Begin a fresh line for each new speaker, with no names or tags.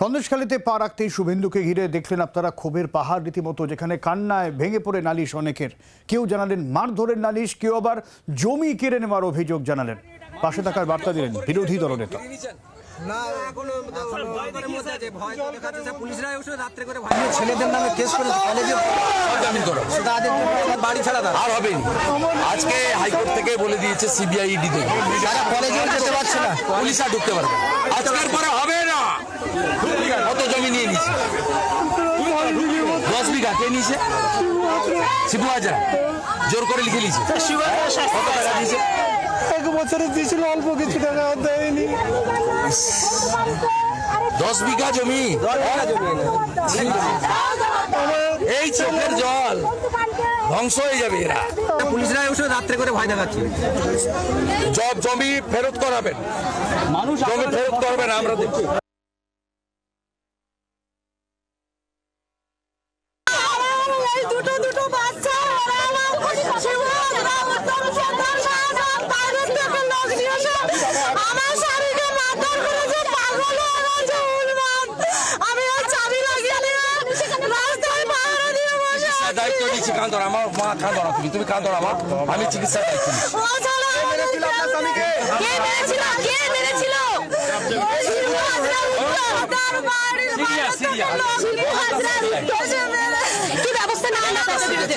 সন্দেশখালীতে পা রাখতেই শুভেন্দুকে ঘিরে দেখলেন আপনারা ক্ষোভের পাহাড় রীতিমতো যেখানে কান্নায় ভেঙে পড়ে নালিশ অনেকের। কেউ জানালেন মারধরের নালিশ কেউ আবার জমি কেড়ে নেওয়ার অভিযোগ জানালেন। পাশে থাকার বার্তা দিলেন বিরোধী দলনেতা।
ছেলেদের নামে কেস করে কলেজে
জামিন করো।
তাদের বাড়ি ছাড়া
আর হবে আজকে হাইকোর্ট থেকে বলে দিয়েছে সিবিআই ইডি থেকে
কলেজেও যেতে পারছে না।
পুলিশ আর ঢুকতে পারবে আজকের পরে হবে না কত জমি নিয়ে নিছে দশ বিঘা কে নিয়েছে। শিবু হাজার জোর করে লিখে নিয়েছে। কত টাকা দিয়েছে?
এক বছরে দিয়েছিল অল্প কিছু টাকা দেয়নি।
দশ বিঘা জমি। এই চোখের জল ধ্বংস হয়ে যাবে এরা।
পুলিশরা এসে রাত্রে করে ভয় দেখাচ্ছে।
জব জমি ফেরত করাবেন। মানুষ জমি ফেরত করবেন আমরা দেখছি।
এই দুটো দুটো বাচ্চা আমার শাড়িকে মারধর করেছে পাগল হয়ে আমি ওই চাবি লাগিয়ে রাস্তায় পাহারা দিয়ে বসে
দায়িত্ব নিচ্ছি কান্দর আমার মা কান্দর তুমি তুমি কান্দর আমার। আমি চিকিৎসার দায়িত্ব নিচ্ছি
ও ছাড়া আমাদের কে মেরেছিল কে মেরেছিল? শিবু হাজরার উত্তর, তার বাড়ির
সিরিয়া, সিরিয়া।
থেকে লোক শিবু হাজরার উত্তর মেরে কি ব্যবস্থা না না তাদের বিরুদ্ধে